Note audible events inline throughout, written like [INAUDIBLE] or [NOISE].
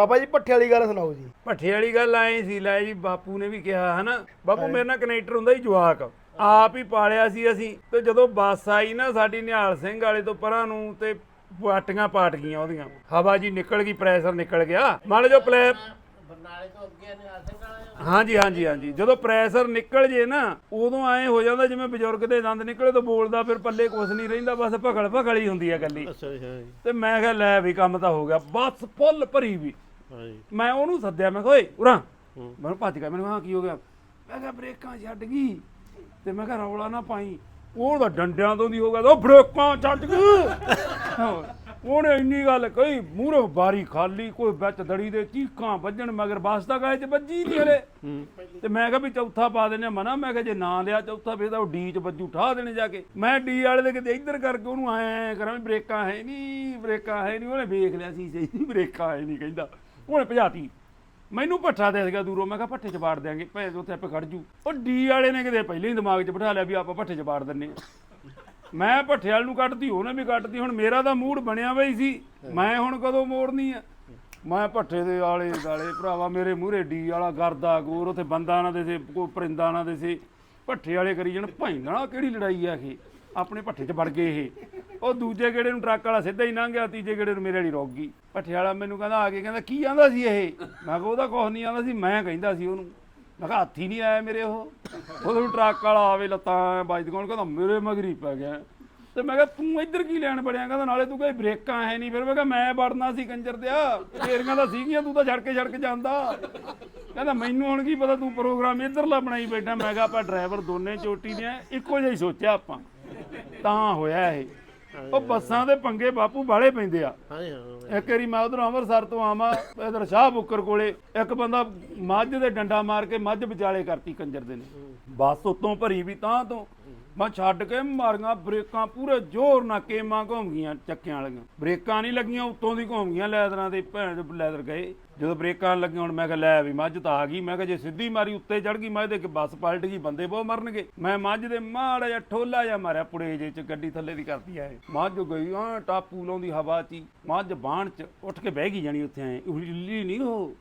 ਬਾਬਾ ਜੀ ਪੱਠੇ ਵਾਲੀ ਗੱਲ ਸੁਣਾਓ ਜੀ। ਭੱਠੇ ਵਾਲੀ ਗੱਲ ਆਏ ਸੀ ਲੈ ਜੀ ਬਾਪੂ ਨੇ ਵੀ ਕਿਹਾ ਹਨਾ? ਬਾਪੂ ਮੇਰੇ ਨਾਲ ਕਨੈਕਟਰ ਹੁੰਦਾ ਹੀ ਜਵਾਕ। ਆਪ ਹੀ ਪਾਲਿਆ ਸੀ ਅਸੀਂ। ਤੇ ਜਦੋਂ ਬੱਸ ਆਈ ਨਾ ਸਾਡੀ ਨਿਹਾਲ ਸਿੰਘ ਵਾਲੇ ਤੋਂ ਪਰਾਂ ਨੂੰ ਤੇ ਪਾਟੀਆਂ ਪਾਟ ਗਈਆਂ ਉਹਦੀਆਂ। ਹਵਾ ਜੀ ਨਿਕਲ ਗਈ ਪ੍ਰੈਸ਼ਰ ਨਿਕਲ ਗਿਆ। ਮੰਨ ਲਓ ਜੋ ਪਲੈ ਬਰਨਾਲੇ ਤੋਂ ਅੱਗੇ ਨੇ ਆਸਿੰਗ ਵਾਲੇ ਹਾਂਜੀ ਹਾਂਜੀ ਹਾਂਜੀ। ਜਦੋਂ ਪ੍ਰੈਸ਼ਰ ਨਿਕਲ ਜੇ ਨਾ ਉਦੋਂ ਐ ਹੋ ਜਾਂਦਾ ਜਿਵੇਂ ਬਜ਼ੁਰਗ ਦੇ ਦੰਦ ਨਿਕਲੇ ਤਾਂ ਬੋਲਦਾ ਫਿਰ ਪੱਲੇ ਕੁਝ ਨਹੀਂ ਰਹਿੰਦਾ ਬਸ ਭਗਲ ਭਗਲ ਹੀ ਹੁੰਦੀ ਆ ਗੱਲੀ ਅੱਛਾ ਤੇ ਮੈਂ ਕਿਹਾ ਲੈ ਵੀ ਕੰਮ ਤਾਂ ਹੋ ਗਿਆ। ਬੱਸ ਫੁੱਲ ਭਰੀ ਵੀ। ਹਾਂ ਜੀ ਮੈਂ ਉਹਨੂੰ ਸੱਦਿਆ ਮੈਂ ਕਿਹਾ ਓਏ ਉਰਾਂ। ਮੈਨੂੰ ਭੱਜ ਗਿਆ ਮੈਨੂੰ ਹਾਂ ਕੀ ਹੋ ਗਿਆ? ਮੈਂ ਕਿਹਾ ਬ੍ਰੇਕਾਂ ਛੱਡ ਗਈ। ਤੇ ਮੈਂ ਕਿਹਾ ਰੌਲਾ ਨਾ ਪਾਈ। ਉਹ ਤਾਂ ਡੰਡਿਆਂ ਤੋਂ ਦੀ ਹੋ ਗਿਆ ਉਹ ਬ੍ਰੇਕਾਂ ਛੱਡ ਗਈ। ਉਹਨੇ ਇੰਨੀ ਗੱਲ ਕਹੀ ਮੂਹਰੋਂ ਬਾਰੀ ਖਾਲੀ ਕੋਈ ਵਿੱਚ ਦੜੀ ਦੇ ਚੀਕਾਂ ਵੱਜਣ ਮਗਰ ਬੱਸ ਤਾਂ ਗਾਏ ਚ ਵੱਜੀ ਨਹੀਂ ਹਲੇ। ਤੇ ਮੈਂ ਕਿਹਾ ਵੀ ਚੌਥਾ ਪਾ ਦਿੰਦੇ ਆ ਮਨਾ ਮੈਂ ਕਿਹਾ ਜੇ ਨਾ ਲਿਆ ਚੌਥਾ ਫੇਰ ਤਾਂ ਉਹ ਡੀ ਚ ਵੱਜੂ ਠਾ ਦੇਣੇ ਜਾ ਕੇ। ਮੈਂ ਡੀ ਵਾਲੇ ਦੇ ਕਿਤੇ ਇੱਧਰ ਕਰਕੇ ਉਹਨੂੰ ਐ ਕਰਾਂ ਵੀ ਬ੍ਰੇਕਾਂ ਹੈ ਨਹੀਂ ਬ੍ਰੇਕਾਂ ਹੈ ਨਹੀਂ ਉਹਨੇ ਵੇਖ ਲਿਆ ਸੀ ਸਹੀ ਬ੍ਰੇਕਾਂ ਹੈ ਨਹੀਂ ਕਹਿੰਦਾ। ਉਹਨੇ ਭਜਾਤੀ। ਮੈਨੂੰ ਭੱਠਾ ਦੇ ਗਿਆ ਦੂਰੋਂ, ਮੈਂ ਕਿਹਾ ਭੱਠੇ ਚ ਬਾੜ ਦਿਆਂਗੇ ਭੈਣ ਉੱਥੇ ਆਪੇ ਖੜ ਜੂ। ਉਹ ਡੀ ਵਾਲੇ ਨੇ ਕਿਤੇ ਪਹਿਲਾਂ ਹੀ ਦਿਮਾਗ 'ਚ ਬਿਠਾ ਲਿਆ ਵੀ ਆਪਾਂ ਭੱਠੇ ਚ ਬਾੜ ਦਿੰਨੇ ਆ। ਮੈਂ ਭੱਠੇ ਵਾਲ ਨੂੰ ਕੱਢਦੀ ਉਹਨੇ ਵੀ ਕੱਢਦੀ ਹੁਣ ਮੇਰਾ ਤਾਂ ਮੂਡ ਬਣਿਆ ਬਈ ਸੀ। ਮੈਂ ਹੁਣ ਕਦੋਂ ਮੋੜਨੀ ਆ? ਮੈਂ ਭੱਠੇ ਦੇ ਆਲੇ ਗਾਲੇ ਭਰਾਵਾ ਮੇਰੇ ਮੂਹਰੇ ਡੀ ਵਾਲਾ ਗਰਦਾ ਗੋਰ, ਉੱਥੇ ਬੰਦਾ ਨਾ ਦੇ ਸੀ ਕੋਈ ਪਰਿੰਦਾ ਨਾ ਦੇ ਸੀ ਭੱਠੇ ਵਾਲੇ ਕਰੀ ਜਣ ਭਾਈਂਦਣਾ ਕਿਹੜੀ ਲੜਾਈ ਆ ਇਹ? ਆਪਣੇ ਭੱਠੇ 'ਚ ਵੜ ਗਏ ਇਹ। ਉਹ ਦੂਜੇ ਗੇੜੇ ਨੂੰ ਟਰੱਕ ਵਾਲਾ ਸਿੱਧਾ ਹੀ ਲੰਘ ਗਿਆ, ਤੀਜੇ ਗੇੜੇ ਨੂੰ ਮੇਰੇ ਵਾਲੀ ਰੋਕ ਗਈ। ਭੱਠੇ ਵਾਲਾ ਮੈਨੂੰ ਕਹਿੰਦਾ, ਆ ਕੇ ਕਹਿੰਦਾ, ਕੀ ਆਂਦਾ ਸੀ ਇਹ? ਮੈਂ ਕਿਹਾ, ਉਹਦਾ ਕੁਝ ਨਹੀਂ ਆਂਦਾ ਸੀ, ਮੈਂ ਕਹਿੰਦਾ ਸੀ ਉਹਨੂੰ। ਮੈਂ ਕਿਹਾ, ਹੱਥ ਹੀ ਨਹੀਂ ਆਇਆ ਮੇਰੇ ਉਹ। ਉਹਦੇ ਟਰੱਕ ਵਾਲਾ ਆਵੇ, ਲੱਤਾਂ ਵੱਜਦੀਆਂ ਕੋਣ ਕਹਿੰਦਾ, ਮੇਰੇ ਮਗਰੀ ਪੈ ਗਿਆ। ਤੇ ਮੈਂ ਕਿਹਾ, ਤੂੰ ਇੱਧਰ ਕੀ ਲੈਣ ਬੜਿਆ ਕਹਿੰਦਾ, ਨਾਲੇ ਤੂੰ ਕਹੇ ਬ੍ਰੇਕਾਂ ਹੈ ਨਹੀਂ। ਫਿਰ ਮੈਂ ਕਿਹਾ, ਮੈਂ ਵੜਨਾ ਸੀ ਕੰਜਰ ਦਿਆ ਤੇਰੀਆਂ ਤਾਂ ਸੀਗੀਆਂ, ਤੂੰ ਤਾਂ ਛੜ ਕੇ ਛੜ ਕੇ ਜਾਂਦਾ। ਕਹਿੰਦਾ, ਮੈਨੂੰ ਹੁਣ ਕੀ ਪਤਾ, ਤੂੰ ਪ੍ਰੋਗਰਾਮ ਇੱਧਰਲਾ ਬਣਾਈ ਬੈਠਾ। ਮੈਂ ਕਿਹਾ, ਆਪਾਂ ਡਰਾਈਵਰ ਦੋਨੇ ਚੋਟੀ ਦੇ ਇੱਕੋ ਜਿਹਾ ਹੀ ਸੋਚਿਆ ਆਪਾਂ। ਤਾਂ ਹੋਇਆ ਇਹ। ਉਹ ਬੱਸਾਂ ਦੇ ਪੰਗੇ ਬਾਪੂ ਬਾਲੇ ਪੈਂਦੇ ਆ। ਹਾਂ ਇੱਕ ਵਾਰੀ ਮੈਂ ਉਧਰੋਂ ਅੰਮ੍ਰਿਤਸਰ ਤੋਂ ਆਵਾਂ ਇਧਰ ਸ਼ਾਹ ਬੁੱਕਰ ਕੋਲੇ ਇੱਕ ਬੰਦਾ ਮੱਝ ਦੇ ਡੰਡਾ ਮਾਰ ਕੇ ਮੱਝ ਵਿਚਾਲੇ ਕਰਤੀ ਕੰਜਰ ਦੇ ਨੇ ਬੱਸ ਉਤੋਂ ਭਰੀ ਵੀ ਤਾਂ ਤੋਂ। ਮੈਂ ਛੱਡ ਕੇ ਮਾਰੀਆਂ ਬ੍ਰੇਕਾਂ, ਪੂਰੇ ਜ਼ੋਰ ਨਾਲ ਕੇਮਾਂ ਘੁੰਮ ਗਈਆਂ ਚੱਕਿਆਂ ਵਾਲੀਆਂ। ਬ੍ਰੇਕਾਂ ਨਹੀਂ ਲੱਗੀਆਂ, ਉੱਤੋਂ ਦੀ ਘੁੰਮ ਗਈਆਂ ਲੈਦਰਾਂ ਦੇ ਭੈਣ ਦੇ ਲੈਦਰ ਗਏ। ਜਦੋਂ ਬ੍ਰੇਕਾਂ ਲੱਗੀਆਂ, ਹੁਣ ਮੈਂ ਕਿਹਾ, ਲੈ ਵੀ ਮੱਝ ਤਾਂ ਆ ਗਈ। ਮੈਂ ਕਿਹਾ, ਜੇ ਸਿੱਧੀ ਮਾਰੀ, ਉੱਤੇ ਚੜ ਗਈ ਮੱਝ ਦੇ ਕਿ ਬੱਸ ਪਲਟ ਗਈ, ਬੰਦੇ ਬਹੁਤ ਮਰਨਗੇ। ਮੈਂ ਮੱਝ ਦੇ ਮਾੜਾ ਜਿਹਾ ਠੋਲਾ ਜਿਹਾ ਮਾਰਿਆ ਪੁੜੇ ਜੇ ਚ, ਗੱਡੀ ਥੱਲੇ ਦੀ ਕਰਦੀ ਆ ਮੱਝ ਗਈ ਆ ਟਾਪੂ ਲਾਉਂਦੀ ਹਵਾ 'ਚ ਹੀ। ਮੱਝ ਬਾਣ 'ਚ ਉੱਠ ਕੇ ਬਹਿ ਗਈ ਜਾਣੀ ਉੱਥੇ, ਐ। ਉੱਲੀ ਨਹੀਂ ਉਹ।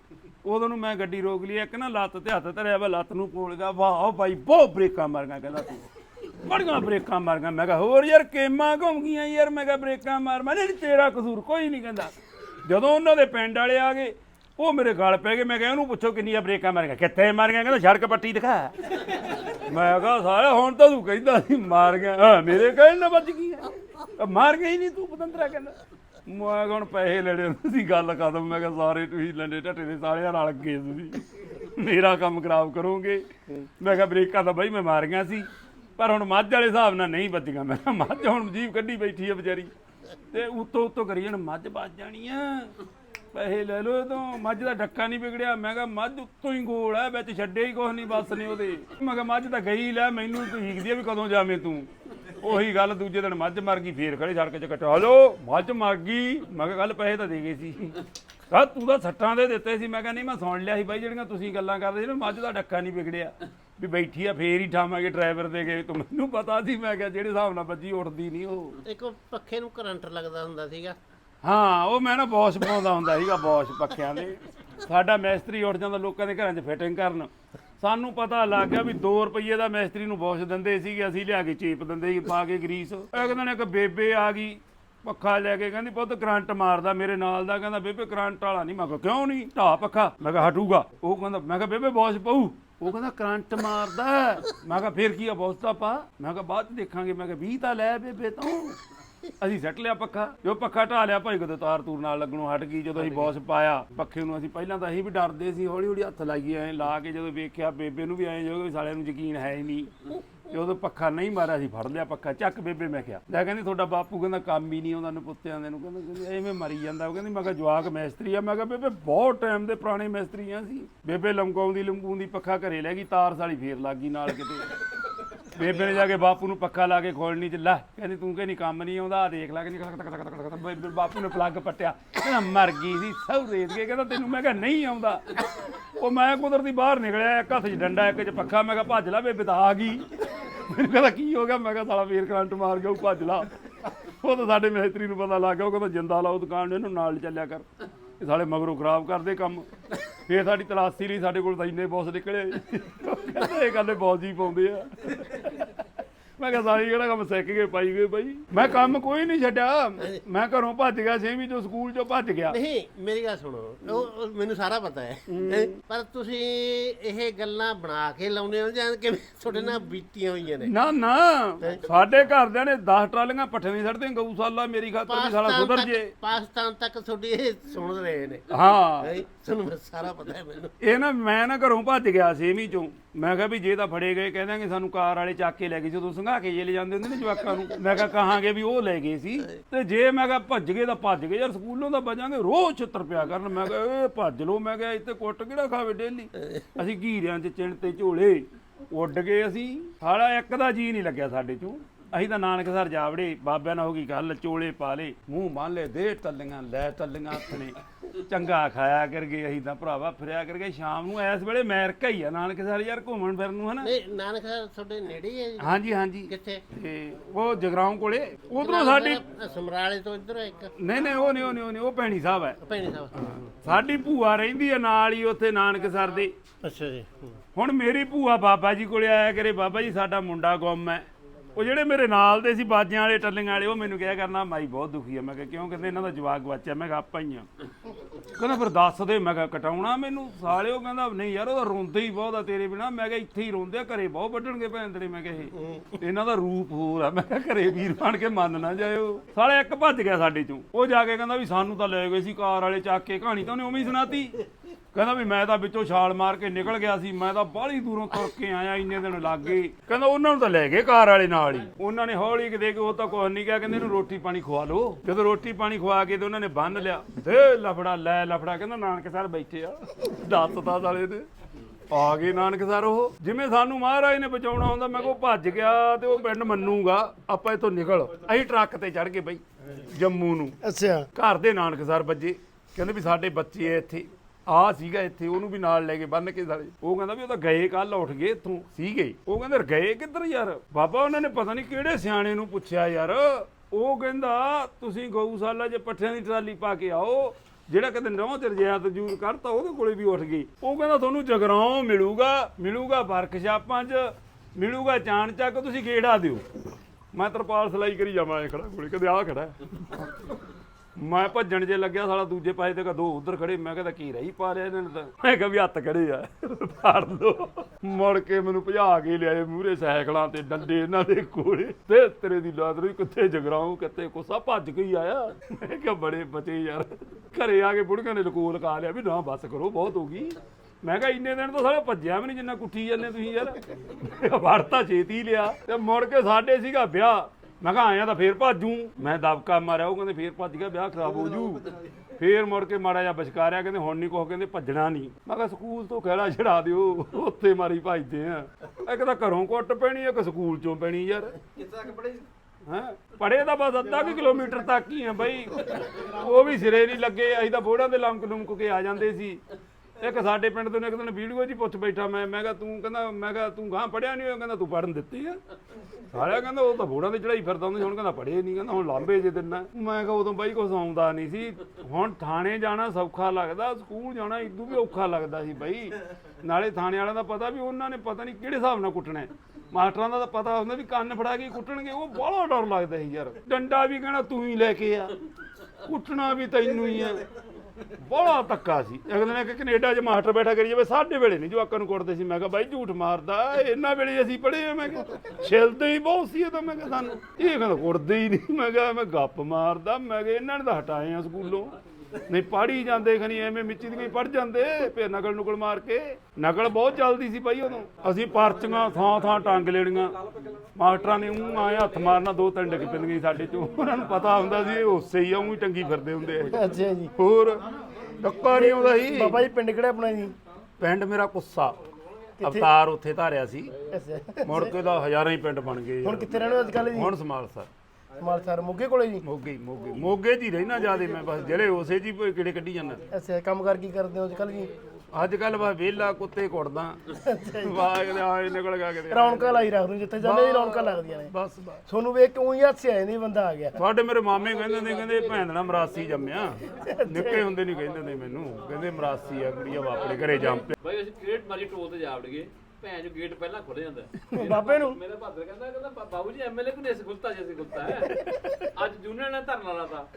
ਉਦੋਂ ਨੂੰ ਮੈਂ ਗੱਡੀ ਰੋਕ ਲਈ, ਇੱਕ ਨਾ ਲੱਤ ਤੇ ਹੱਥ ਧਰਿਆ ਵਾ, ਲੱਤ ਨੂੰ ਪੋਲ ਗਿਆ, ਵਾਹ ਬਾਈ, ਬਹੁਤ ਬ੍ਰੇਕਾਂ ਮਾਰੀਆਂ, ਕਹਿੰਦਾ ਤੂੰ। ਬੜੀਆਂ ਬ੍ਰੇਕਾਂ ਮਾਰੀਆਂ। ਮੈਂ ਕਿਹਾ, ਹੋਰ ਯਾਰ ਕੇਮਾਂ ਘੁੰਮ ਗਈਆਂ ਯਾਰ। ਮੈਂ ਕਿਹਾ, ਬ੍ਰੇਕਾਂ ਮਾਰ, ਮੈਂ ਨਹੀਂ, ਤੇਰਾ ਕਸੂਰ ਕੋਈ ਨਹੀਂ ਕਹਿੰਦਾ। ਜਦੋਂ ਉਹਨਾਂ ਦੇ ਪਿੰਡ ਵਾਲੇ ਆ ਗਏ, ਉਹ ਮੇਰੇ ਗਲ ਪੈ ਗਏ। ਮੈਂ ਕਿਹਾ, ਉਹਨੂੰ ਪੁੱਛੋ ਕਿੰਨੀਆਂ ਬ੍ਰੇਕਾਂ ਮਾਰੀਆਂ। ਕਿੱਥੇ ਮਾਰੀਆਂ? ਕਹਿੰਦਾ, ਸੜਕ ਪੱਟੀ ਦਿਖਾ। ਮੈਂ ਕਿਹਾ ਸਾਰਾ ਹੁਣ ਤਾਂ ਤੂੰ ਕਹਿੰਦਾ ਸੀ ਮਾਰੀਆਂ। ਹਾਂ, ਮੇਰੇ ਕਹਿਣ ਨਾਲ ਵੱਜ ਗਈਆਂ ਮਾਰ ਗਈ ਨਹੀਂ ਤੂੰ, ਪਤੰਦਰਾ ਕਹਿੰਦਾ। ਮੈਂ ਕਿਹਾ, ਹੁਣ ਪੈਸੇ ਲੈਣੇ ਹੁੰਦੇ ਗੱਲ ਕਦਮ ਮੈਂ ਕਿਹਾ, ਸਾਰੇ ਤੁਸੀਂ ਲੰਡੇ ਢੱਟੇ ਦੇ ਸਾਰਿਆਂ ਨਾਲ ਗਏ ਤੁਸੀਂ। ਮੇਰਾ ਕੰਮ ਖਰਾਬ ਕਰੋਗੇ। ਮੈਂ ਕਿਹਾ, ਬ੍ਰੇਕਾਂ ਤਾਂ ਬਈ, ਮੈਂ ਮਾਰੀਆਂ ਸੀ। ਪਰ ਹੁਣ ਮੱਝ ਵਾਲੇ ਹਿਸਾਬ ਨਾਲ ਨਹੀਂ ਵੱਜੀਆਂ ਮੈਂ ਕਿਹਾ, ਮੱਝ ਹੁਣ ਜੀਵ ਕੱਢੀ ਬੈਠੀ ਆ ਵਿਚਾਰੀ। ਤੇ ਉੱਤੋਂ ਉੱਤੋਂ ਕਰੀ ਜਾਣ, ਮੱਝ ਬਚ ਜਾਣੀ ਆ। ਪੈਸੇ ਲੈ ਲੋ ਤੋਂ। ਮੱਝ ਦਾ ਡੱਕਾ ਨਹੀਂ ਵਿਗੜਿਆ। ਮੈਂ ਕਿਹਾ, ਮੱਝ ਉੱਤੋਂ ਹੀ ਗੋਲ ਆ, ਵਿੱਚ ਛੱਡੇ ਹੀ ਕੁਛ ਨਹੀਂ, ਬਸ ਨੇ ਉਹਦੇ। ਮੈਂ ਕਿਹਾ, ਮੱਝ ਤਾਂ ਗਈ, ਲੈ ਮੈਨੂੰ ਤੂੰ ਹੀਕਦੀ ਆ ਵੀ ਕਦੋਂ ਜਾਵੇਂ ਤੂੰ। ਉਹੀ ਗੱਲ, ਦੂਜੇ ਦਿਨ ਮੱਝ ਮਰ ਗਈ, ਫੇਰ ਖੜੇ ਸੜਕ 'ਚ ਕਟਾ ਲਓ। ਮੱਝ ਮਰ ਗਈ। ਮੈਂ ਕਿਹਾ ਕੱਲ ਪੈਸੇ ਤਾਂ ਦੇ ਗਏ ਸੀ। ਕਹ ਤੂੰ ਤਾਂ ਸੱਟਾਂ ਦੇ ਦਿੱਤੇ ਸੀ। ਮੈਂ ਕਿਹਾ, ਨਹੀਂ, ਮੈਂ ਸੁਣ ਲਿਆ ਸੀ ਬਾਈ, ਜਿਹੜੀਆਂ ਤੁਸੀਂ ਗੱਲਾਂ ਕਰਦੇ ਸੀ ਨਾ, ਮੱਝ ਦਾ ਡੱਕਾ ਨਹੀਂ ਵਿਗੜਿਆ। ਵੀ ਬੈਠੀ ਆ ਫੇਰ ਹੀ ਠਾਵਾਂਗੇ ਡਰਾਈਵਰ ਦੇ ਗਏ ਤੂੰ ਮੈਨੂੰ ਪਤਾ ਸੀ ਮੈਂ ਕਿਹਾ ਜਿਹੜੇ ਹਿਸਾਬ ਨਾਲ ਬੱਜੀ ਉੱਠਦੀ ਨਹੀਂ ਉਹ। ਇੱਕ ਉਹ ਪੱਖੇ ਨੂੰ ਕਰੰਟ ਲੱਗਦਾ ਹੁੰਦਾ ਸੀਗਾ। ਹਾਂ ਉਹ ਮੈਂ ਨਾ ਬੌਸ ਬਣਾਉਂਦਾ ਹੁੰਦਾ ਸੀਗਾ ਬੌਸ ਪੱਖਿਆਂ ਦੇ। ਸਾਡਾ ਮੈਸਤਰੀ ਉੱਠ ਜਾਂਦਾ ਲੋਕਾਂ ਦੇ ਘਰਾਂ 'ਚ ਫਿਟਿੰਗ ਕਰਨ। ਸਾਨੂੰ ਪਤਾ ਲੱਗ ਗਿਆ ਵੀ 2 ਰੁਪਏ ਦਾ ਮੈਸਤਰੀ ਨੂੰ ਬੌਸ ਦਿੰਦੇ ਸੀਗੇ ਅਸੀਂ ਲਿਆ ਕੇ ਚੇਪ ਦਿੰਦੇ ਸੀ ਪਾ ਕੇ ਗਰੀਸ। ਇਹ ਕਹਿੰਦੇ ਨੇ ਇੱਕ ਬੇਬੇ ਆ ਗਈ ਪੱਖਾ ਲੈ ਕੇ ਕਹਿੰਦੀ ਪੁੱਤ ਕਰੰਟ ਮਾਰਦਾ ਮੇਰੇ ਨਾਲ ਦਾ। ਕਹਿੰਦਾ ਬੇਬੇ ਕਰੰਟ ਵਾਲਾ ਨਹੀਂ। ਮੈਂ ਕਿਹਾ ਕਿਉਂ ਨਹੀਂ? ਢਾ ਪੱਖਾ? ਮੈਂ ਕਿਹਾ ਹਟੂਗਾ। ਉਹ ਕਹਿੰਦਾ ਮੈਂ ਕਿਹਾ ਬੇਬੇ ਬੌਸ ਪਊ। ਉਹ ਕਹਿੰਦਾ ਕਰੰਟ ਮਾਰਦਾ ਹੈ। ਮੈਂ ਕਿਹਾ, ਫੇਰ ਕੀ ਆ ਬੌਸ ਦਾ ਪਾ ਮੈਂ ਕਿਹਾ, ਬਾਅਦ ਚ ਦੇਖਾਂਗੇ। ਮੈਂ ਕਿਹਾ 20 ਤਾਂ ਲੈ ਬੇਬੇ ਤੋਂ। ਅਸੀਂ ਸੱਟ ਲਿਆ ਪੱਖਾ। ਜੋ ਪੱਖਾ ਢਾ ਲਿਆ, ਭਾਈ ਕਦੋਂ ਤਾਰ ਤੂਰ ਨਾਲ ਲੱਗਣੋਂ ਹਟ ਗਈ, ਜਦੋਂ ਅਸੀਂ ਬੌਸ ਪਾਇਆ। ਪੱਖੇ ਨੂੰ ਅਸੀਂ ਪਹਿਲਾਂ ਤਾਂ ਅਸੀਂ ਵੀ ਡਰਦੇ ਸੀ ਹੌਲੀ ਹੌਲੀ ਹੱਥ ਲਾਈਏ ਐ ਲਾ ਕੇ ਜਦੋਂ ਵੇਖਿਆ ਬੇਬੇ ਨੂੰ ਵੀ ਐ ਜੋ ਵੀ ਸਾਲਿਆਂ ਨੂੰ ਯਕੀਨ ਹੈ ਹੀ ਨਹੀਂ। ਤੇ ਜਦੋਂ ਪੱਖਾ ਨਹੀਂ ਮਾਰਿਆ ਸੀ, ਫੜ ਲਿਆ ਪੱਖਾ, ਚੱਕ ਬੇਬੇ ਮੈਂ ਕਿਹਾ। ਲੈ ਕਹਿੰਦੀ, ਤੁਹਾਡਾ ਬਾਪੂ ਕਹਿੰਦਾ ਕੰਮ ਹੀ ਨਹੀਂ ਆਉਂਦਾ ਨੂੰ, ਪੁੱਤਿਆਂ ਦੇ ਨੂੰ। ਕਹਿੰਦਾ, ਕਹਿੰਦੀ, ਐਵੇਂ ਮਰੀ ਜਾਂਦਾ। ਉਹ ਕਹਿੰਦੀ, ਮੈਂ ਕਿਹਾ, ਜਵਾਕ ਮੈਸਤਰੀ ਆ। ਮੈਂ ਕਿਹਾ, ਬੇਬੇ, ਬਹੁਤ ਟਾਈਮ ਦੇ ਪੁਰਾਣੇ ਮੈਸਤਰੀ ਆ ਸੀ। ਬੇਬੇ ਲੰਕਾਉਂਦੀ ਲੰਕਾਉਂਦੀ ਪੱਖਾ ਘਰੇ ਲੈ ਗਈ, ਤਾਰ ਸਾਲੀ ਫੇਰ ਲੱਗ ਗਈ ਨਾਲ ਕਿਤੇ। ਬੇਬੇ ਨੇ ਜਾ ਕੇ ਬਾਪੂ ਨੂੰ ਪੱਖਾ ਲਾ ਕੇ ਖੋਲਣੀ ਚ ਲੈ, ਕਹਿੰਦੀ, ਤੂੰ ਕਹਿੰਦੀ ਕੰਮ ਨਹੀਂ ਆਉਂਦਾ। ਆਹ ਦੇਖ ਲੈ, ਕਹਿੰਦੀ ਖੜਕ ਬਾਪੂ ਨੇ ਪਲੱਗ ਪੱਟਿਆ। ਕਹਿੰਦਾ, ਮਰ ਗਈ ਸੀ ਸਭ ਰੇਤ ਕੇ ਕਹਿੰਦਾ, ਤੈਨੂੰ ਮੈਂ ਕਿਹਾ, ਨਹੀਂ ਆਉਂਦਾ। ਉਹ ਮੈਂ ਕੁਦਰਤੀ ਬਾਹਰ ਨਿਕਲਿਆ, ਇੱਕ ਹੱਥ 'ਚ ਡੰਡਾ, ਇੱਕ 'ਚ ਪੱਖਾ। ਮੈਂ ਕਿਹਾ, ਭੱਜ ਲੈ ਬੇਬੇ, ਤਾਂ ਆ ਗਈ। ਮੈਨੂੰ ਕਹਿੰਦਾ, ਕੀ ਹੋ ਗਿਆ? ਮੈਂ ਕਿਹਾ, ਸਾਲਾ ਫੇਰ ਕਰੰਟ ਮਾਰ ਗਿਆ, ਉਹ ਭੱਜ ਲਾ। ਉਹ ਤਾਂ ਸਾਡੇ ਮਿਸਤਰੀ ਨੂੰ ਪਤਾ ਲੱਗ ਗਿਆ, ਉਹ ਕਹਿੰਦਾ, ਜਿੰਦਾ ਲਾਓ ਦੁਕਾਨ ਇਹਨੂੰ ਨਾਲ ਚੱਲਿਆ ਕਰ। ਇਹ ਸਾਲੇ ਮਗਰੋਂ ਖਰਾਬ ਕਰਦੇ ਕੰਮ। ਫੇਰ ਸਾਡੀ ਤਲਾਸੀ ਲਈ ਸਾਡੇ ਕੋਲ ਤਾਂ ਇੰਨੇ ਬੌਸ ਨਿਕਲੇ। ਉਹ ਕਹਿੰਦੇ, ਇਹ ਗੱਲੇ ਬੌਸ ਜੀ ਪਾਉਂਦੇ ਆ। ਮੈਂ ਕਿਹਾ ਸਾਰੀ ਕਿਹੜਾ ਕੰਮ ਸਿੱਖ ਕੇ ਪਾਈ ਗਏ ਬਾਈ? ਮੈਂ ਕੰਮ ਕੋਈ ਨਹੀਂ ਛੱਡਿਆ। ਮੈਂ ਘਰੋਂ ਭੱਜ ਗਿਆ ਛੇਵੀਂ ਚੋਂ ਸਕੂਲ ਚੋਂ ਭੱਜ ਗਿਆ। ਨਹੀਂ ਮੇਰੀ ਗੱਲ ਸੁਣੋ। ਉਹ ਮੈਨੂੰ ਸਾਰਾ ਪਤਾ ਹੈ? ਪਰ ਤੁਸੀਂ ਇਹ ਗੱਲਾਂ ਬਣਾ ਕੇ ਲਾਉਂਦੇ ਹੋ ਜਾਂ ਕਿਵੇਂ? ਤੁਹਾਡੇ ਨਾਲ ਬੀਤੀਆਂ ਹੋਈਆਂ ਨੇ। ਨਾ ਨਾ। ਸਾਡੇ ਘਰਦਿਆਂ ਨੇ 10 ਟਰਾਲੀਆਂ ਪੱਠੇ ਨਹੀਂ ਛੱਡਦੇ ਗਊਸ਼ਾਲਾ ਮੇਰੀ ਖਾਤਰ ਵੀ ਸਾਲਾ ਸੁਧਰ ਜੇ। ਪਾਕਿਸਤਾਨ ਤੱਕ ਤੁਹਾਡੀ ਇਹ ਸੁਣ ਰਹੇ ਨੇ। ਹਾਂ। ਹੈਂ? ਤੁਹਾਨੂੰ ਸਾਰਾ ਪਤਾ ਹੈ ਮੈਨੂੰ। ਇਹ ਨਾ ਮੈਂ ਨਾ ਘਰੋਂ ਭੱਜ ਗਿਆ ਛੇਵੀਂ ਚੋਂ। ਮੈਂ ਕਿਹਾ ਵੀ ਜੇ ਤਾਂ ਫੜੇ ਗਏ ਕਹਿੰਦਾਂਗੇ ਸਾਨੂੰ ਕਾਰ ਵਾਲੇ ਚੱਕ ਕੇ ਲੈ ਗਏ ਜਦੋਂ ਸੰਘਾ ਕੇ ਜੇ ਲੈ ਜਾਂਦੇ ਹੁੰਦੇ ਨੇ ਜਵਾਕਾਂ ਨੂੰ। ਮੈਂ ਕਿਹਾ ਕਹਾਂਗੇ ਵੀ ਉਹ ਲੈ ਗਏ ਸੀ। ਤੇ ਜੇ ਮੈਂ ਕਿਹਾ ਭੱਜ ਗਏ ਤਾਂ ਭੱਜ ਗਏ, ਯਾਰ ਸਕੂਲੋਂ ਤਾਂ ਬਜਾਂਗੇ ਰੋਜ਼ ਛਿੱਤਰ ਪਿਆ ਕਰਨ। ਮੈਂ ਕਿਹਾ, ਇਹ ਭੱਜ ਲੋ ਮੈਂ ਕਿਹਾ, ਇੱਥੇ ਕੁੱਟ ਕਿਹੜਾ ਖਾਵੇ ਡੇਲੀ? ਅਸੀਂ ਘੀਰਿਆਂ 'ਚ ਚਿਣ ਤੇ ਝੋਲੇ ਉੱਡ ਗਏ ਅਸੀਂ। ਸਾਲਾ ਇੱਕ ਦਾ ਜੀ ਨਹੀਂ ਲੱਗਿਆ ਸਾਡੇ ਚੋਂ। ਅਸੀਂ ਤਾਂ ਨਾਨਕਸਰ ਜਾਵੜੇ ਬਾਬਿਆਂ ਨਾਲ ਹੋ ਗਈ ਗੱਲ ਚੋਲੇ ਪਾ ਲੇ ਮੂੰਹ ਮੰਨ ਲੈ ਦੇ ਟੱਲੀਆਂ ਲੈ ਟੱਲੀਆਂ ਹੱਥਣੇ ਚੰਗਾ ਖਾਇਆ ਕਰਗੇ ਅਸੀਂ ਤਾਂ ਭਰਾਵਾ ਫਿਰਿਆ ਕਰਗੇ ਸ਼ਾਮ ਨੂੰ ਇਸ ਵੇਲੇ ਅਮਰੀਕਾ ਹੀ ਆ ਨਾਨਕਸਰ ਯਾਰ ਘੁੰਮਣ ਫਿਰਨ ਨੂੰ ਹਨਾ? ਨਹੀਂ ਨਾਨਕ ਸਾਹਿਬ ਤੁਹਾਡੇ ਨੇੜੇ ਹੀ ਹੈ ਜੀ? ਹਾਂਜੀ ਹਾਂਜੀ। ਕਿੱਥੇ? ਤੇ ਉਹ ਜਗਰਾਉਂ ਕੋਲੇ ਉਧਰੋਂ ਸਾਡੀ ਸਮਰਾਲੇ ਤੋਂ ਇੱਧਰ ਇੱਕ। ਨਹੀਂ ਨਹੀਂ ਉਹ ਨਹੀਂ ਉਹ ਨਹੀਂ ਉਹ ਨਹੀਂ ਉਹ ਭੈਣੀ ਸਾਹਿਬ ਹੈ। ਭੈਣੀ ਸਾਹਿਬ। ਸਾਡੀ ਭੂਆ ਰਹਿੰਦੀ ਹੈ ਨਾਲ ਹੀ ਉੱਥੇ ਨਾਨਕਸਰ ਦੇ। ਅੱਛਾ ਜੀ ਹੁਣ ਮੇਰੀ ਭੂਆ ਬਾਬਾ ਜੀ ਕੋਲੇ ਆਇਆ ਕਰੇ ਬਾਬਾ ਜੀ ਸਾਡਾ ਮੁੰਡਾ ਗੁੰਮ ਹੈ। ਉਹ ਜਿਹੜੇ ਮੇਰੇ ਨਾਲ ਦੇ ਸੀ ਬਾਜਿਆਂ ਵਾਲੇ, ਟੱਲੀਆਂ ਵਾਲੇ, ਉਹ ਮੈਨੂੰ ਕਿਹਾ ਕਰਨਾ, ਮਾਈ ਬਹੁਤ ਦੁਖੀ ਆ। ਮੈਂ ਕਿਹਾ, ਕਿਉਂ? ਕਹਿੰਦੇ ਇਹਨਾਂ ਦਾ ਜਵਾਕ ਗਵਾਚਿਆ ਮੈਂ ਕਿਹਾ, ਆਪਾਂ ਹੀ ਆ। ਕਹਿੰਦਾ, ਫਿਰ ਦੱਸ ਦੇ। ਮੈਂ ਕਿਹਾ, ਕਟਾਉਣਾ ਮੈਨੂੰ? ਸਾਲਿਓ, ਕਹਿੰਦਾ, ਨਹੀਂ ਯਾਰ, ਉਹ ਰੋਂਦੇ ਹੀ ਬਹੁਤ ਆ ਤੇਰੇ ਬਿਨਾ। ਮੈਂ ਕਿਹਾ, ਇੱਥੇ ਹੀ ਰੋਂਦੇ ਆ, ਘਰੇ ਬਹੁਤ ਵੱਢਣਗੇ ਭੈਣ ਤੇਰੇ। ਮੈਂ ਕਿਹਾ, ਇਹ ਇਹਨਾਂ ਦਾ ਰੂਪ ਹੋਰ ਆ। ਮੈਂ ਕਿਹਾ, ਘਰੇ ਵੀਰ ਬਣ ਕੇ ਮੰਨ ਨਾ ਜਾਇਓ। ਸਾਲੇ ਇੱਕ ਭੱਜ ਗਿਆ ਸਾਡੇ ਚੋਂ। ਉਹ ਜਾ ਕੇ ਕਹਿੰਦਾ ਵੀ, ਸਾਨੂੰ ਤਾਂ ਲੈ ਗਏ ਸੀ ਕਾਰ ਵਾਲੇ, ਚੱਕ ਕੇ। ਕਹਾਣੀ ਤਾਂ ਉਹਨੇ ਉਵੇਂ ਹੀ ਸੁਣਾਤੀ। ਕਹਿੰਦਾ ਵੀ ਮੈਂ ਤਾਂ ਵਿੱਚੋਂ ਛਾਲ ਮਾਰ ਕੇ ਨਿਕਲ ਗਿਆ ਸੀ ਮੈਂ ਤਾਂ ਬਾਹਲੀ ਦੂਰੋਂ ਤੁਰ ਕੇ ਆਇਆ ਇੰਨੇ ਦਿਨ ਲੱਗ। ਗਏ ਕਹਿੰਦਾ ਉਹਨਾਂ ਨੂੰ ਤਾਂ ਲੈ ਗਏ ਕਾਰ ਵਾਲੇ ਨਾਲ ਹੀ। ਉਹਨਾਂ ਨੇ ਹੌਲੀ ਕਿ ਦੇ ਕੇ ਉਹ ਤਾਂ ਕੁਝ ਨਹੀਂ ਕਿਹਾ ਕਹਿੰਦੇ ਇਹਨੂੰ ਰੋਟੀ ਪਾਣੀ ਖਵਾ ਲਓ। ਜਦੋਂ ਰੋਟੀ ਪਾਣੀ ਖਵਾ ਕੇ ਤੇ ਉਹਨਾਂ ਨੇ ਬੰਨ ਲਿਆ। ਦੇ ਲਫੜਾ ਲੈ ਲਫੜਾ ਕਹਿੰਦਾ ਨਾਨਕ ਸਰ ਬੈਠੇ ਆ। ਦੱਸਤਾ ਸਾਲੇ ਨੇ ਆ ਗਏ ਨਾਨਕ ਸਰ ਉਹ। ਜਿਵੇਂ ਸਾਨੂੰ ਮਹਾਰਾਜ ਨੇ ਬਚਾਉਣਾ ਹੁੰਦਾ ਮੈਂ ਕੋ ਭੱਜ ਗਿਆ ਤੇ ਉਹ ਪਿੰਡ ਮੰਨੂਗਾ। ਆਪਾਂ ਇੱਥੋਂ ਨਿਕਲ। ਅਸੀਂ ਟਰੱਕ ਤੇ ਚੜ ਗਏ ਬਈ ਜੰਮੂ ਨੂੰ। ਅੱਛਾ। ਘਰ ਦੇ ਨਾਨਕ ਸਰ ਵੱਜੇ। ਕਹਿੰਦੇ ਵੀ ਸਾਡੇ ਬੱਚੇ ਆ ਇੱਥੇ। ਆ ਸੀਗਾ ਇੱਥੇ, ਉਹਨੂੰ ਵੀ ਨਾਲ ਲੈ ਕੇ ਬੰਨ ਕੇ ਸਾਲੇ। ਉਹ ਕਹਿੰਦਾ ਵੀ ਉਹ ਤਾਂ ਗਏ ਕੱਲ ਉੱਠ ਗਏ ਇੱਥੋਂ, ਸੀਗੇ। ਉਹ ਕਹਿੰਦੇ ਗਏ ਕਿੱਧਰ ਯਾਰ? ਬਾਬਾ, ਉਹਨਾਂ ਨੇ ਪਤਾ ਨਹੀਂ ਕਿਹੜੇ ਸਿਆਣੇ ਨੂੰ ਪੁੱਛਿਆ ਯਾਰ। ਉਹ ਕਹਿੰਦਾ, ਤੁਸੀਂ ਗਊਸ਼ਾਲਾ 'ਚ ਪੱਠਿਆਂ ਦੀ ਟਰਾਲੀ ਪਾ ਕੇ ਆਓ, ਜਿਹੜਾ ਕਦੇ ਨੌ ਤੇ ਰਜਿਆਤ ਜੂਰ ਕਰਤਾ, ਉਹਦੇ ਕੋਲੇ ਵੀ ਉੱਠ ਗਈ ਉਹ ਕਹਿੰਦਾ, ਤੁਹਾਨੂੰ ਜਗਰਾਉਂ ਮਿਲੂਗਾ ਮਿਲੂਗਾ ਵਰਕਸ਼ਾਪਾਂ 'ਚ, ਮਿਲੂਗਾ ਚਾਣ ਚੱਕ, ਤੁਸੀਂ ਗੇੜਾ ਦਿਓ। ਮੈਂ ਤਰਪਾਲ ਸਲਾਈ ਕਰੀ ਜਾਵਾਂ ਇਹ ਖੜਾ ਕੋਲੇ ਕਦੇ ਆ ਖੜਾ ਮੈਂ ਭੱਜਣ ਜੇ ਲੱਗਿਆ ਸਾਲਾ ਦੂਜੇ ਪਾਸੇ ਤੇ ਦੋ ਉਧਰ ਖੜੇ, ਮੈਂ ਕਹਿੰਦਾ ਕੀ ਰਹੀ ਪਾ ਲਿਆ ਇਹਨਾਂ ਨੇ ਤਾਂ? ਮੈਂ ਕਿਹਾ ਵੀ ਹੱਥ ਖੜੇ ਆ, ਫਾੜ ਲੋ ਮੁੜ ਕੇ ਮੈਨੂੰ ਭਜਾ ਕੇ ਲਿਆਏ ਮੂਹਰੇ ਸਾਈਕਲਾਂ ਤੇ ਡੰਡੇ ਇਹਨਾਂ ਦੇ ਕੋਲੇ। ਤੇ ਤੇਰੇ ਦੀ ਲਾਤ ਰਹੀ ਕਿੱਥੇ ਜਗਰਾਉਂ, ਕਿੱਥੇ ਕੁਸਾ, ਭੱਜ ਕੇ ਹੀ ਆਇਆ। ਮੈਂ ਕਿਹਾ ਬੜੇ ਬਚੇ ਯਾਰ। ਘਰੇ ਆ ਕੇ ਬੁੜੀਆਂ ਨੇ ਲਕੋ ਲਕਾ ਲਿਆ ਵੀ ਨਾ ਬਸ ਕਰੋ, ਬਹੁਤ ਹੋ ਗਈ। ਮੈਂ ਕਿਹਾ ਇੰਨੇ ਦਿਨ ਤੋਂ ਸਾਲਾ ਭੱਜਿਆ ਵੀ ਨਹੀਂ ਜਿੰਨਾ ਕੁੱਠੀ ਜਾਂਦੇ ਤੁਸੀਂ ਯਾਰ। ਵੜਤਾ ਛੇਤੀ ਲਿਆ। ਤੇ ਮੁੜ ਕੇ ਸਾਡੇ ਸੀਗਾ ਵਿਆਹ। ਮੈਂ ਕਿਹਾ ਆਇਆ ਤਾਂ ਫੇਰ ਭਾਜੂ। ਮੈਂ ਦਬਕਾ ਮਾਰਿਆ ਉਹ ਕਹਿੰਦੇ ਫੇਰ ਭੱਜ ਗਿਆ ਵਿਆਹ ਖਰਾਬ ਹੋ ਜੂ। ਫੇਰ ਮੁੜ ਕੇ ਮਾੜਾ ਜਿਹਾ ਬਚਕਾਰਿਆ ਕਹਿੰਦੇ ਹੁਣ ਨਹੀਂ ਕੁਛ ਕਹਿੰਦੇ ਭੱਜਣਾ ਨਹੀਂ ਮੈਂ ਕਿਹਾ ਸਕੂਲ ਤੋਂ ਖਹਿੜਾ ਛੜਾ ਦਿਓ ਉੱਥੇ ਮਾਰੀ ਭੱਜਦੇ ਆ। ਇੱਕ ਤਾਂ ਘਰੋਂ ਕੁੱਟ ਪੈਣੀ ਇੱਕ ਸਕੂਲ ਚੋਂ ਪੈਣੀ ਯਾਰ। ਹੈਂ? ਪੜੇ ਤਾਂ ਬਸ ਅੱਧਾ ਕੁ ਕਿਲੋਮੀਟਰ ਤੱਕ ਹੀ ਆ ਬਈ। ਉਹ ਵੀ ਸਿਰੇ ਨਹੀਂ ਲੱਗੇ ਅਸੀਂ ਤਾਂ ਬੋੜਾਂ ਦੇ ਲੰਮਕ ਲੁਮਕ ਕੇ ਆ ਜਾਂਦੇ ਸੀ। ਇੱਕ ਸਾਡੇ ਪਿੰਡ ਤੋਂ ਇੱਕ ਦਿਨ ਵੀਡੀਓ ਜੀ ਪੁੱਛ ਬੈਠਾ ਮੈਂ ਮੈਂ ਕਿਹਾ ਤੂੰ ਕਹਿੰਦਾ, ਮੈਂ ਕਿਹਾ ਤੂੰ ਗਾਂ ਪੜਿਆ ਨਹੀਂ ਹੋਇਆ? ਕਹਿੰਦਾ ਤੂੰ ਪੜਨ ਦਿੱਤੀ ਆ। ਸਾਲਿਆ ਕਹਿੰਦਾ ਉਹ ਤਾਂ ਬੋੜਾਂ ਤੇ ਚੜਾਈ ਫਿਰਦਾ ਹੁੰਦਾ ਹੁਣ ਕਹਿੰਦਾ ਪੜੇ ਨਹੀਂ ਕਹਿੰਦਾ ਹੁਣ ਲਾਂਬੇ ਜੇ ਦਿੰਨਾ ਮੈਂ ਕਿਹਾ ਉਦੋਂ ਬਾਈ ਕੁਛ ਆਉਂਦਾ ਨਹੀਂ ਸੀ। ਹੁਣ ਥਾਣੇ ਜਾਣਾ ਸੌਖਾ ਲੱਗਦਾ, ਸਕੂਲ ਜਾਣਾ ਇਦੋਂ ਵੀ ਔਖਾ ਲੱਗਦਾ ਸੀ ਬਾਈ। ਨਾਲੇ ਥਾਣੇ ਵਾਲਿਆਂ ਦਾ ਪਤਾ ਵੀ ਉਹਨਾਂ ਨੇ ਪਤਾ ਨਹੀਂ ਕਿਹੜੇ ਹਿਸਾਬ ਨਾਲ ਕੁੱਟਣਾ ਮਾਸਟਰਾਂ ਦਾ ਤਾਂ ਪਤਾ ਹੁੰਦਾ ਵੀ ਕੰਨ ਫੜਾ ਕੇ ਕੁੱਟਣਗੇ, ਉਹ ਬੜਾ ਡਰ ਲੱਗਦਾ ਸੀ ਯਾਰ। ਡੰਡਾ ਵੀ ਕਹਿਣਾ ਤੂੰ ਹੀ ਲੈ ਕੇ ਆ। ਕੁੱਟਣਾ ਵੀ ਤੈਨੂੰ ਹੀ ਆ। ਬੜਾ ਧੱਕਾ ਸੀ। ਇੱਕ ਦਿਨ ਇੱਕ ਕੈਨੇਡਾ 'ਚ ਮਾਸਟਰ ਬੈਠਾ ਕਰੀ ਜਾਵੇ, ਸਾਡੇ ਵੇਲੇ ਨਹੀਂ ਜਵਾਕਾਂ ਨੂੰ ਕੁੱਟਦੇ ਸੀ। ਮੈਂ ਕਿਹਾ, ਬਾਈ, ਝੂਠ ਮਾਰਦਾ। ਇਹਨਾਂ ਵੇਲੇ ਅਸੀਂ ਪੜ੍ਹੇ ਆ, ਮੈਂ ਕਿਹਾ ਛਿਲਦੇ ਹੀ ਬਹੁਤ ਸੀ ਇਹ ਤਾਂ, ਮੈਂ ਕਿਹਾ, ਸਾਨੂੰ। ਇਹ ਕਹਿੰਦਾ, ਕੁੱਟਦੇ ਹੀ ਨਹੀਂ। ਮੈਂ ਕਿਹਾ, ਮੈਂ ਗੱਪ ਮਾਰਦਾ। ਮੈਂ ਕਿਹਾ, ਇਹਨਾਂ ਨੇ ਤਾਂ ਹਟਾਏ ਆ ਸਕੂਲੋਂ। ਨਹੀਂ ਪੜ੍ਹੀ ਜਾਂਦੇ ਖਣੀ ਐਵੇਂ ਮਿੱਚੀ ਦੀ ਕੋਈ ਪੜ ਜਾਂਦੇ ਫੇਰ ਨਕਲ ਨੁਕਲ ਮਾਰ ਕੇ। ਨਕਲ ਬਹੁਤ ਚੱਲਦੀ ਸੀ ਬਾਈ ਉਦੋਂ। ਅਸੀਂ ਪਰਚੀਆਂ ਥਾਂ ਥਾਂ ਟੰਗ ਲੈਣੀਆਂ। ਮਾਸਟਰਾਂ ਨੇ ਉਹ ਆਏ ਹੱਥ ਮਾਰਨਾ ਦੋ ਤਿੰਨ ਡਿੱਗ ਪੈਂਦੀਆਂ ਸਾਡੇ ਚੋਂ। ਉਹਨਾਂ ਨੂੰ ਪਤਾ ਹੁੰਦਾ ਸੀ ਇਹ ਉਸੇ ਹੀ ਆ ਊਂ ਹੀ ਟੰਗੀ ਫਿਰਦੇ ਹੁੰਦੇ ਆ। ਅੱਛਾ ਜੀ। ਹੋਰ ਟੱਕਾ ਨਹੀਂ ਆਉਂਦਾ ਸੀ। ਬਾਬਾ ਜੀ ਪਿੰਡ ਕਿਹੜਾ ਆਪਣਾ ਜੀ? ਪਿੰਡ ਮੇਰਾ ਕੁੱਸਾ। ਅਵਤਾਰ ਉੱਥੇ ਧਾਰਿਆ ਸੀ। ਮੁੜ ਕੇ ਦਾ ਹਜ਼ਾਰਾਂ ਹੀ ਪਿੰਡ ਬਣ ਗਏ ਹੁਣ। ਕਿੱਥੇ ਰਹਿੰਦੇ ਹੋ ਅੱਜ ਕੱਲ੍ਹ ਜੀ? ਹੁਣ ਸਮਾਲ ਸਰ। ਮਾਲ ਸਰ ਮੋਗੇ ਕੋਲੇ ਜੀ? ਮੋਗੇ ਮੋਗੇ। ਮੋਗੇ ਜੀ ਰਹਿਣਾ ਜਿਆਦੇ ਮੈਂ ਬਸ ਜਿਹੜੇ ਉਸੇ ਜੀ ਕਿਹੜੇ ਕੱਢੀ ਜਾਂਦਾ। ਅੱਛਾ ਕੰਮ ਕਰ ਕੀ ਕਰਦੇ ਹੋ ਅੱਜ ਕੱਲ੍ਹ ਜੀ? ਅੱਜ ਕੱਲ ਬਾ ਵੇਲਾ ਕੁੱਤੇ ਕੁੱਟਦਾ। ਵਾਹ ਕਿਤੇ ਆਏ ਨਿਕਲ ਗਿਆ ਕਿਤੇ। ਰੌਣਕਾਂ ਲਾਈ ਰੱਖ ਦੂੰ ਜਿੱਥੇ ਜਾਂਦੇ ਹੀ ਰੌਣਕਾਂ ਲੱਗਦੀਆਂ ਨੇ। ਬਸ ਬਸ। ਤੁਹਾਨੂੰ ਵੇਖ ਕੇ ਉਹੀ ਹੱਸ ਆਏ ਨਹੀਂ ਬੰਦਾ ਆ ਗਿਆ। ਤੁਹਾਡੇ ਮੇਰੇ ਮਾਮੇ ਕਹਿੰਦੇ ਹੁੰਦੇ ਕਹਿੰਦੇ ਭੈਣ ਦਾ ਮਰਾਸੀ ਜੰਮਿਆ। ਨਿੱਕੇ ਹੁੰਦੇ ਨਹੀਂ ਕਹਿੰਦੇ ਹੁੰਦੇ ਮੈਨੂੰ। ਕਹਿੰਦੇ ਮਰਾਸੀ ਆ ਕੁੜੀਆ ਆਪਣੇ ਘਰੇ ਜੰਮ ਪਿਆ ਬਾਈ ਅਸੀਂ ਗੇਟ ਮਾਰੀ ਟੋਲ ਤੇ ਜਾ ਵੜਗੇ ਭੈਣ ਜੋ ਗੇਟ ਪਹਿਲਾਂ ਖੁੱਲ ਜਾਂਦਾ। [LAUGHS] ਬਾਬੇ ਨੂੰ? ਮੇਰਾ ਭਾਦਰ ਕਹਿੰਦਾ ਕਹਿੰਦਾ ਬਾ- ਬਾਬੂ ਜੀ ਐਮਐਲਏ ਕੋਲ ਇਸ ਖੁੱਲਤਾ ਜਿਵੇਂ ਖੁੱਲਤਾ ਹੈ। ਅੱਜ ਜੂਨੀਅਰ ਨੇ ਧਰਨਾ ਲਾਤਾ।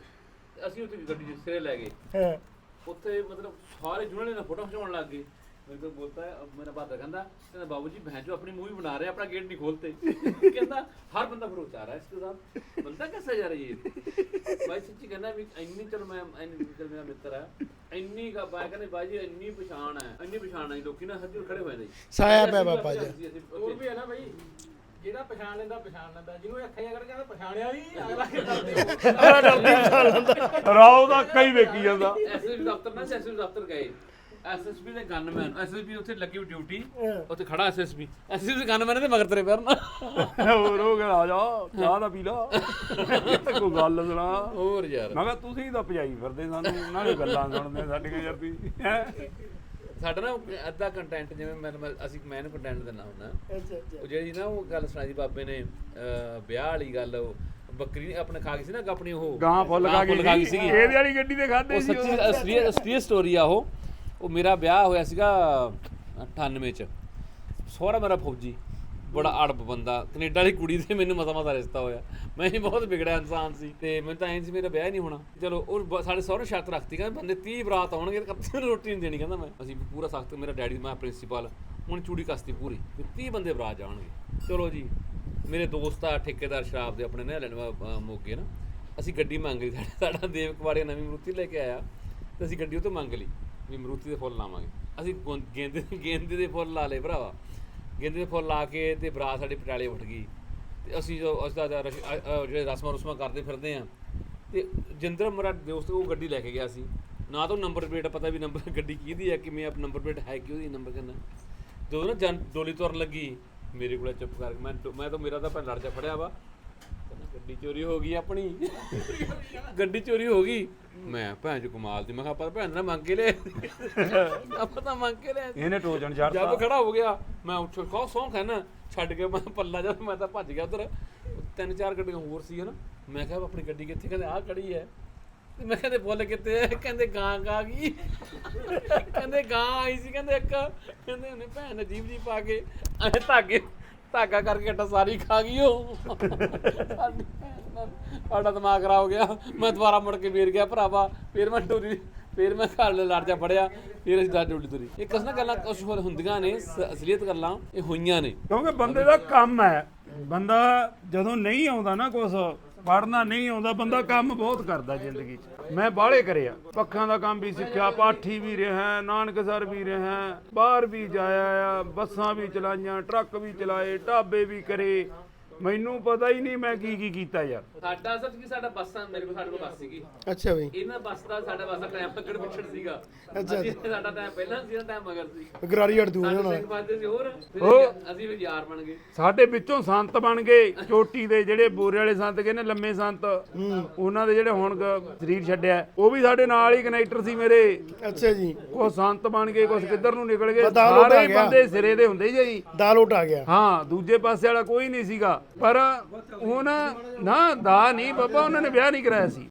ਅਸੀਂ ਉੱਥੇ ਗੱਡੀ 'ਚ ਸਿਰੇ ਲੈ ਗਏ। ਹਾਂ। ਉੱਥੇ ਮਤਲਬ ਸਾਰੇ ਜੂਨੀਅਰ ਨੇ ਫੋਟੋ ਖਿਚਾਉਣ ਲੱਗ ਗਏ। ਮੇਰੇ ਕੋਲ ਬੋਲਤਾ ਹੈ ਅਬ ਮੇਰਾ ਭਾਦਰ ਕਹਿੰਦਾ ਕਹਿੰਦਾ ਬਾਬੂ ਜੀ ਭੈਣ ਜੋ ਆਪਣੀ ਮੂਵੀ ਬਣਾ ਰਹੇ ਆਪਣਾ ਗੇਟ ਨਹੀਂ ਖੋਲਤੇ ਕਹਿੰਦਾ ਹਰ ਬੰਦਾ ਫਿਰ ਉਚਾਰ ਹੈ ਇਸਕੇ ਸਾਥ ਬੰਦਾ कैसे जा रही है भाई सच्ची कहना भी ਇੰਨੀ ਚਲ ਮੈਂ ਇੰਨੀ ਚਲ ਮੇਰਾ ਮਿੱਤਰ ਹੈ ਇੰਨੀ ਕਾ ਬਾਈ ਕਹਿੰਦੇ ਬਾਈ ਜੀ ਇੰਨੀ ਪਛਾਣ ਹੈ ਇੰਨੀ ਪਛਾਣ ਹੈ ਲੋਕੀ ਨਾ ਹੱਥ ਜੋੜ ਖੜੇ ਹੋਏ ਨੇ ਜੀ ਸਾਇਆ ਪਿਆ ਅਸੀਂ ਵੀ ਬਾਬਾ ਜੀ। ਅਸੀਂ- ਅਸੀਂ- ਹੋਰ ਵੀ ਹੈ ਨਾ ਬਈ ਜਿਹੜਾ ਪਛਾਣ ਲੈਂਦਾ ਪਛਾਣ ਲੈਂਦਾ ਜਿਹਨੂੰ ਇਹ ਅੱਖਾਂ ਕਰ ਕਹਿੰਦਾ ਪਛਾਣਿਆ ਨਹੀਂ ਅਗਲਾ ਕੀ ਕਰਦੇ ਰਾਉ ਦਾ ਕਈ ਵੇਖੀ ਜਾਂਦਾ ਐਸਐਸਪੀ ਦਫ਼ਤਰ ਨਾ ਐਸਐਸਪੀ ਦਫ਼ਤਰ ਗਏ ਐਸਐਸਪੀ ਦੇ ਗਨਮੈਨ ਐਸਐਸਪੀ ਉੱਥੇ ਲੱਗੀ ਹੋਈ ਡਿਊਟੀ ਉੱਥੇ ਖੜਾ ਐਸਐਸਪੀ ਐਸਐਸਪੀ ਦੇ ਗਨਮੈਨ ਦੇ ਮਗਰ ਤੇਰੇ ਪੈਰ ਨਾ ਹੋਰ ਹੋ ਗਿਆ ਆ ਜਾ ਚਾਹ ਦਾ ਪੀ ਲਾ। ਕੋਈ ਗੱਲ ਸੁਣਾ। ਹੋਰ ਯਾਰ। ਮੈਂ ਕਿਹਾ ਤੁਸੀਂ ਤਾਂ ਭਜਾਈ ਫਿਰਦੇ ਸਾਨੂੰ ਨਾਲੇ ਗੱਲਾਂ ਸੁਣਦੇ ਸਾਡੀਆਂ ਯਾਰ ਤੁਸੀਂ? ਸਾਡਾ ਨਾ ਅੱਧਾ ਕੰਟੈਂਟ ਜਿਵੇਂ ਮੈਂ ਮੈਂ- ਅਸੀਂ ਮੈਂ ਇਹਨੂੰ ਕੰਟੈਂਟ ਦਿੰਦਾ ਹੁੰਦਾ ਅੱਛਾ ਅੱਛਾ। ਉਹ ਜਿਹੜੀ ਨਾ ਉਹ ਗੱਲ ਸੁਣਾਈ ਸੀ ਬਾਬੇ ਨੇ ਵਿਆਹ ਵਾਲੀ ਗੱਲ ਉਹ ਬੱਕਰੀ ਆਪਣੇ ਖਾ ਗਈ ਸੀ ਨਾ ਆਪਣੀ ਉਹ। ਗਾਂ ਫੁੱਲ ਖਾ ਗਈ ਸੀਗੀ। ਇਹਦੇ ਵਾਲੀ ਗੱਡੀ ਤੇ ਖਾਦੇ ਉਹ ਸੀ ਸੱਚੀ ਅਸਲੀ ਅਸਲੀ ਸਟੋਰੀ ਆ ਉਹ। ਉਹ ਮੇਰਾ ਵਿਆਹ ਹੋਇਆ ਸੀਗਾ 98 ਚ। ਸਹੁਰਾ ਮੇਰਾ ਫੌਜੀ, ਬੜਾ ਅੜਬ ਬੰਦਾ। ਕੈਨੇਡਾ ਵਾਲੀ ਕੁੜੀ ਤੇ ਮੈਨੂੰ ਮਸਾ ਮਸਾ ਰਿਸ਼ਤਾ ਹੋਇਆ। ਮੈਂ ਹੀ ਬਹੁਤ ਵਿਗੜਿਆ ਇਨਸਾਨ ਸੀ। ਤੇ ਮੈਨੂੰ ਤਾਂ ਐਂ ਸੀ, ਮੇਰਾ ਵਿਆਹ ਨਹੀਂ ਹੋਣਾ। ਚਲੋ, ਉਹ ਸਾਡੇ ਸਹੁਰੇ ਸ਼ਰਤ ਰੱਖਤੀ, ਕਹਿੰਦੇ ਬੰਦੇ 30 ਬਰਾਤ ਆਉਣਗੇ ਤੇ ਕੱਪੜੇ ਨੂੰ ਰੋਟੀ ਨਹੀਂ ਦੇਣੀ, ਕਹਿੰਦਾ ਮੈਂ। ਅਸੀਂ ਪੂਰਾ ਸਖਤ, ਮੇਰਾ ਡੈਡੀ, ਮੈਂ ਪ੍ਰਿੰਸੀਪਲ, ਹੁਣ ਚੂੜੀ ਕਸਤੀ ਪੂਰੀ। ਵੀ 30 ਬੰਦੇ ਬਰਾਤ ਜਾਣਗੇ। ਚਲੋ ਜੀ, ਮੇਰੇ ਦੋਸਤ ਆ, ਠੇਕੇਦਾਰ ਸ਼ਰਾਬ ਦੇ ਆਪਣੇ ਨੇ, ਲੈਣ ਮੋਗੇ ਨਾ। ਅਸੀਂ ਗੱਡੀ ਮੰਗ ਲਈ, ਸਾਡਾ ਸਾਡਾ ਦੇਵ ਕੁਮਾਰੀ ਨਵੀਂ ਮਰੂਤੀ ਲੈ ਕੇ ਆਇਆ। ਤੇ ਅਸੀਂ ਗੱਡੀ ਉਹ ਤੋਂ ਮੰਗ ਲਈ। ਵੀ ਮਰੂਤੀ ਦੇ ਫੁੱਲ ਲਾਵਾਂਗੇ। ਅਸੀਂ ਗੁੰ- ਗੇਂਦੇ ਗੇਂਦੇ ਦੇ ਫੁੱਲ ਲਾ ਲਏ ਭਰਾਵਾ। ਗੇਂਦੇ ਦੇ ਫੁੱਲ ਲਾ ਕੇ ਤੇ ਬਰਾਤ ਸਾਡੀ ਪਟਿਆਲੇ ਉੱਠ ਗਈ। ਤੇ ਅਸੀਂ ਜੋ ਉਸ ਦਾ ਰਸ਼- ਅ- ਅ- ਜਿਹੜੇ ਰਸਮਾਂ ਰੁਸਮਾਂ ਕਰਦੇ ਫਿਰਦੇ ਆ ਤੇ ਜਿੰਦਰ ਮੇਰਾ ਦੋਸਤ, ਉਹ ਗੱਡੀ ਲੈ ਕੇ ਗਿਆ ਸੀ। ਨਾ ਤਾਂ ਨੰਬਰ ਪਲੇਟ, ਪਤਾ ਵੀ ਨੰਬਰ [LAUGHS] ਗੱਡੀ ਕਿਹਦੀ ਹੈ, ਕਿਵੇਂ ਆਪ ਨੰਬਰ ਪਲੇਟ ਹੈ ਕਿ ਉਹਦੀ ਨੰਬਰ ਕਹਿੰਦਾ। ਜਦੋਂ ਨਾ ਜਨ, ਡੋਲੀ ਤੁਰਨ ਲੱਗੀ, ਮੇਰੇ ਕੋਲ ਚੁੱਪ ਕਰਕੇ, ਮੈਂ ਮੈਂ ਤਾਂ, ਮੇਰਾ ਤਾਂ ਭੈਣ ਲੜ ਜਾ ਫੜਿਆ ਵਾ। ਗੱਡੀ ਚੋਰੀ ਹੋ ਗਈ ਆਪਣੀ। ਗੱਡੀ ਚੋਰੀ ਹੋ ਗਈ। ਮੈਂ ਭੈਣ ਚ ਕਮਾਲ ਦੀ ਮੈਂ ਕਿਹਾ ਪਰ ਭੈਣ ਨਾਲ ਮੰਗ ਕੇ ਲੈ ਆਪਾਂ ਤਾਂ ਮੰਗ ਕੇ ਲੈ ਇਹਨੇ ਟੋਜਨ ਛੱਡਤਾ ਜਦ ਖੜਾ ਹੋ ਗਿਆ ਮੈਂ ਉੱਠ ਕੋ ਸੌਂ ਖਾਨਾ ਛੱਡ ਕੇ ਮੈਂ ਪੱਲਾ ਜਦ ਮੈਂ ਤਾਂ ਭੱਜ ਗਿਆ ਉਧਰ। ਤਿੰਨ ਚਾਰ ਗੱਡੀਆਂ ਹੋਰ ਸੀ ਹਨਾ। ਮੈਂ ਕਿਹਾ ਆਪਣੀ ਗੱਡੀ ਕਿੱਥੇ? ਕਹਿੰਦੇ ਆਹ ਖੜੀ ਹੈ। ਮੈਂ ਕਹਿੰਦੇ ਬੋਲ ਹੈ ਕਹਿੰਦੇ ਗਾਂ ਗਾ ਗਈ। ਕਹਿੰਦੇ ਗਾਂ ਆਈ ਸੀ। ਕਹਿੰਦੇ ਇੱਕ। ਕਹਿੰਦੇ ਉਹਨੇ ਭੈਣ ਨੇ ਜੀਬ ਜੀ ਪਾ ਕੇ ਐ ਧਾਗੇ ਧਾਗਾ ਕਰਕੇ ਅੱਟਾ ਸਾਰੀ ਖਾ ਗਈ ਉਹ। ਸਾਡੀ ਸਾਡਾ ਦਿਮਾਗ ਖਰਾਬ ਹੋ ਗਿਆ। ਮੈਂ ਦੁਬਾਰਾ ਮੁੜ ਕੇ ਵੇਰ ਗਿਆ ਭਰਾਵਾ। ਫੇਰ ਮੈਂ ਟੋਰੀ ਫੇਰ ਮੈਂ ਘਰ ਲੈ ਲੜ ਜਾ ਫੜਿਆ। ਫੇਰ ਅਸੀਂ ਦਾ ਡੋਲੀ ਤੁਰੀ। ਇਹ ਕਸ ਨਾ ਗੱਲਾਂ ਕੁਛ ਹੋਰ ਹੁੰਦੀਆਂ ਨੇ, ਸ- ਅਸਲੀਅਤ ਗੱਲਾਂ ਇਹ ਹੋਈਆਂ ਨੇ। ਕਿਉਂਕਿ ਬੰਦੇ ਦਾ ਕੰਮ ਹੈ। ਬੰਦਾ ਜਦੋਂ ਨਹੀਂ ਆਉਂਦਾ ਨਾ ਕੁਛ ਪੜਨਾ ਨਹੀਂ ਆਉਂਦਾ, ਬੰਦਾ ਕੰਮ ਬਹੁਤ ਕਰਦਾ ਜ਼ਿੰਦਗੀ 'ਚ। ਮੈਂ ਬਾਹਲੇ ਕਰਿਆ। ਪੱਖਾਂ ਦਾ ਕੰਮ ਵੀ ਸਿੱਖਿਆ, ਪਾਠੀ ਵੀ ਰਿਹਾ ਨਾਨਕਸਰ ਵੀ ਰਿਹਾ, ਬਾਹਰ ਵੀ ਜਾਇਆ ਆ, ਬੱਸਾਂ ਵੀ ਚਲਾਈਆਂ, ਟਰੱਕ ਵੀ ਚਲਾਏ, ਢਾਬੇ ਵੀ ਕਰੇ। ਮੈਨੂੰ ਪਤਾ ਹੀ ਨਹੀਂ ਮੈਂ ਕੀ ਕੀ ਕੀਤਾ ਯਾਰ। ਸਾਡਾ ਅਸਲ ਕੀ ਸਾਡਾ ਬੱਸਾਂ ਮੇਰੇ ਕੋਲ ਸਾਡੇ ਕੋਲ ਬੱਸ ਸੀਗੀ। ਅੱਛਾ ਬਈ। ਇਹਨਾਂ ਬੱਸ ਦਾ ਸਾਡਾ ਬੱਸ ਦਾ ਟਾਈਮ ਪਕੜ ਪਿਛੜ ਸੀਗਾ। ਅੱਛਾ। ਅਸੀਂ- ਸਾਡਾ ਟਾਈਮ ਪਹਿਲਾਂ ਸੀ ਟਾਈਮ ਮਗਰ ਸੀ। ਗਰਾਰੀ ਅੜ ਦੂ ਸਾਡੇ ਸਿੰਘ ਬਾਦੇ ਸੀ ਹੋਰ ਫਿਰ ਅਸੀਂ ਵੀ ਯਾਰ ਬਣ ਗਏ। ਸਾਡੇ ਵਿੱਚੋਂ ਸੰਤ ਬਣ ਗਏ ਚੋਟੀ ਦੇ ਜਿਹੜੇ ਬੋਰੇ ਵਾਲੇ ਸੰਤ ਕਹਿੰਦੇ ਲੰਮੇ ਸੰਤ। ਉਹਨਾਂ ਦੇ ਜਿਹੜੇ ਹੁਣ ਗ- ਸਰੀਰ ਛੱਡਿਆ ਉਹ ਵੀ ਸਾਡੇ ਨਾਲ ਹੀ ਕਨੈਕਟਰ ਸੀ ਮੇਰੇ। ਅੱਛਾ ਜੀ। ਕੋ ਸੰਤ ਬਣ ਗਏ ਕੁਛ ਕਿੱਧਰ ਨੂੰ ਨਿਕਲ ਗਏ। ਸਾਰੇ ਗਿਆ। ਬੰਦੇ ਸਿਰੇ ਦੇ ਹੁੰਦੇ ਜੀ। ਦਾਲ ਉਟ ਆ ਗਿਆ। ਹਾਂ ਦੂਜੇ ਪਾਸੇ ਵਾਲਾ ਕੋਈ ਨਹੀਂ ਸੀਗਾ। ਪਰ ਹੁਣ ਨਾ ਦਾ ਨਹੀਂ ਬਾਬਾ ਉਹਨਾਂ ਨੇ ਵਿਆਹ ਨਹੀਂ ਕਰਾਇਆ ਸੀ।